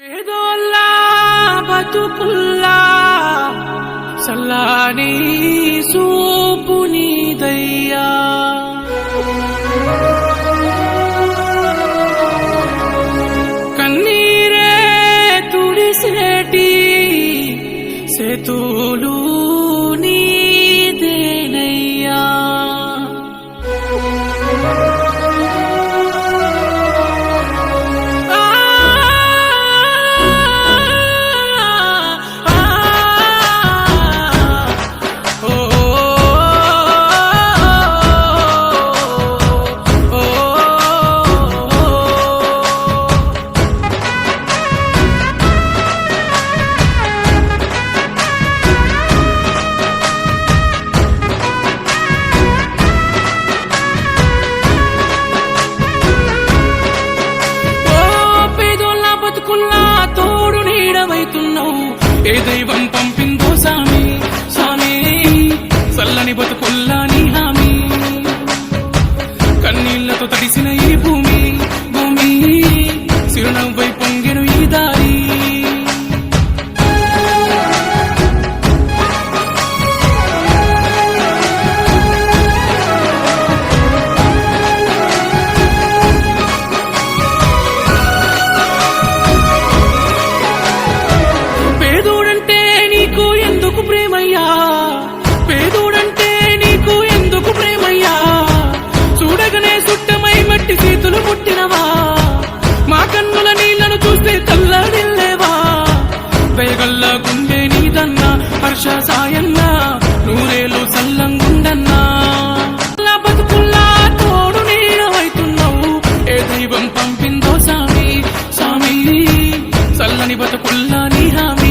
పేదోల్లా బతుకుల్లా చల్లాని సూపు నీదయ్యా. కన్నీరే తుడిసేటి సేతులు నీ నీ హామీ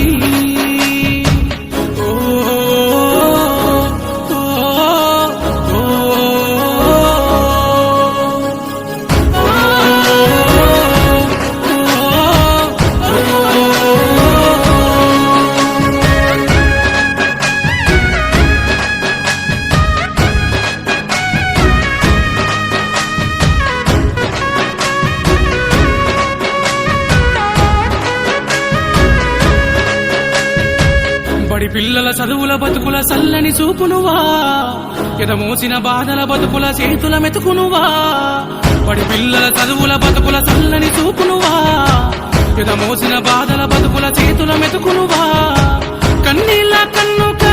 మరి పిల్లల చదువుల బతుకుల సల్లని చూపునువా. ఎదమోసిన బాధల బతుకుల చేతుల మెతుకునువా. మరి పిల్లల చదువుల బతుకుల సల్లని చూపునువా. ఎదమోసిన బాధల బతుకుల చేతుల మెతుకునువా. కన్నీళ్ళ కన్నుక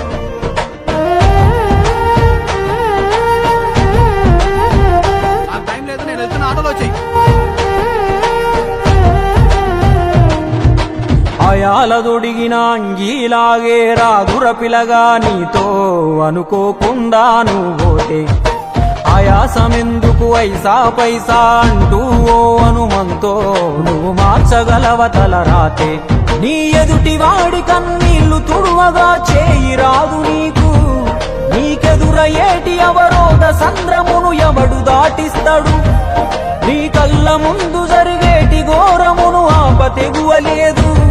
అయాల దొడిగిన అంగీలాగే రాదుర పిలగా నీతో అనుకోకుండా నువ్వోతే ఆయాసమెందుకు ఐసా పైసా అంటూ ఓ అనుమంతో నువ్వు మార్చగలవ తల రాతే. నీ ఎదుటి వాడి కన్నీళ్ళు తుడువగా చేయి రాదు నీకు. నీకెదురయ్యేటి అవరోధ సంద్రమును ఎవడు దాటిస్తాడు? నీ కళ్ళ ముందు జరిగేటి ఘోరమును ఆప తెగువలేదు.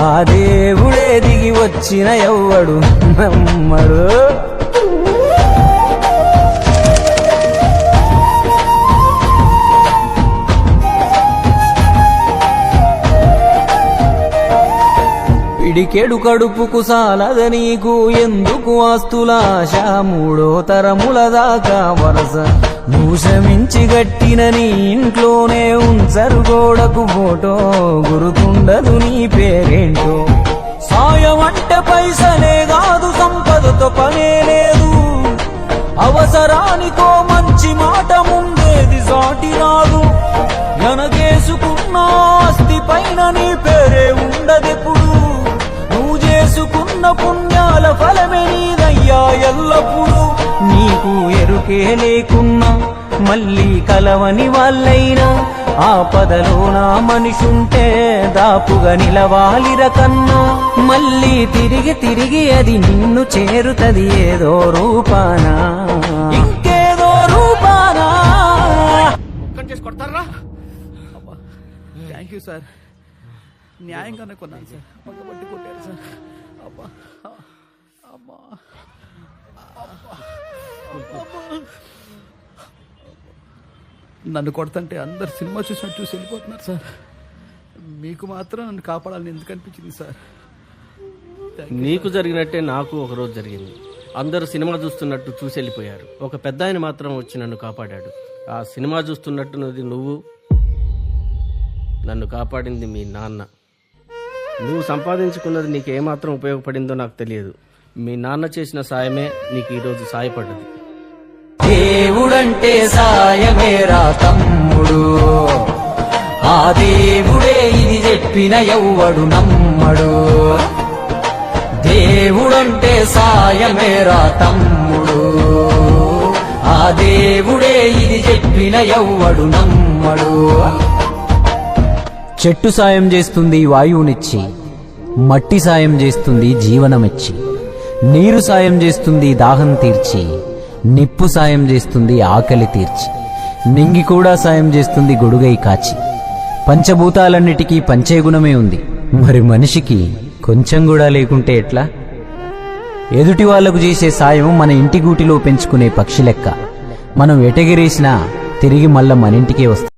ఆ దేవుడే దిగి వచ్చిన ఎవ్వడు నమ్మడు. పిడికెడు కడుపుకు సాలద నీకు ఎందుకు ఆస్తులాశ? మూడో తరముల దాకా వరస భూషమించి గట్టిన నీ ఇంట్లోనే ఉంచరు గోడకు ఫోటో. గురుతుండదు నీ పేరేంటో. సాయం అంటే పైసలే కాదు సంపదతో పనే లేదు. అవసరానికో మంచి మాట ముందేది సాటి రాదు. ఎనగేసుకున్న ఆస్తి పైన నీ పేరే ఉండదెప్పుడు. నువ్వు చేసుకున్న పుణ్యాల ఫలమే నీదయ్యా ఎల్లప్పుడు నీకు ఎరుకే లేకున్నా మళ్ళీ కలవని వాళ్ళైనా ఆపదలో నా మనిషుంటే దాపుగా నిలవాలిర కన్నా మళ్ళీ తిరిగి తిరిగి అది నిన్ను చేరుతది ఏదో రూపానా. ఇంకేదో రూపానా. కొడతారా? Thank you sir. న్యాయంగానే కొన్నాను సార్. పక్కబట్టి కొట్టారు సార్. అబ్బా అబ్బా నన్ను కొడతంటే అందరు సినిమా చూసినట్టు చూసి వెళ్ళిపోతున్నారు సార్. మీకు మాత్రం నన్ను కాపాడాలని ఎందుకు అనిపించింది సార్? నీకు జరిగినట్టే నాకు ఒకరోజు జరిగింది. అందరూ సినిమా చూస్తున్నట్టు చూసి వెళ్ళిపోయారు. ఒక పెద్ద ఆయన మాత్రం వచ్చి నన్ను కాపాడాడు. ఆ సినిమా చూస్తున్నట్టున్నది నువ్వు. నన్ను కాపాడింది మీ నాన్న. నువ్వు సంపాదించుకున్నది నీకు ఏమాత్రం ఉపయోగపడిందో నాకు తెలియదు. మీ నాన్న చేసిన సాయమే నీకు ఈరోజు సాయపడ్డది. దేవుడంటే సాయమేరా తమ్ముడు. ఆ దేవుడే ఇది చెప్పిన ఎవ్వడు నమ్మడు. దేవుడంటే సాయమేరా తమ్ముడు. ఆ దేవుడే ఇది చెప్పిన ఎవ్వడు నమ్మడు. చెట్టు సాయం చేస్తుంది వాయువునిచ్చి మట్టి సాయం చేస్తుంది జీవనమిచ్చి. నీరు సాయం చేస్తుంది దాహం తీర్చి నిప్పు సాయం చేస్తుంది ఆకలి తీర్చి నింగి కూడా సాయం చేస్తుంది గొడుగై కాచి. పంచభూతాలన్నిటికీ పంచే గుణమే ఉంది. మరి మనిషికి కొంచెం కూడా లేకుంటే ఎట్లా? ఎదుటి వాళ్ళకు చేసే సాయం మన ఇంటి గూటిలో పెంచుకునే పక్షి లెక్క. మనం ఎటగిరేసినా తిరిగి మళ్ళా మన ఇంటికే వస్తాం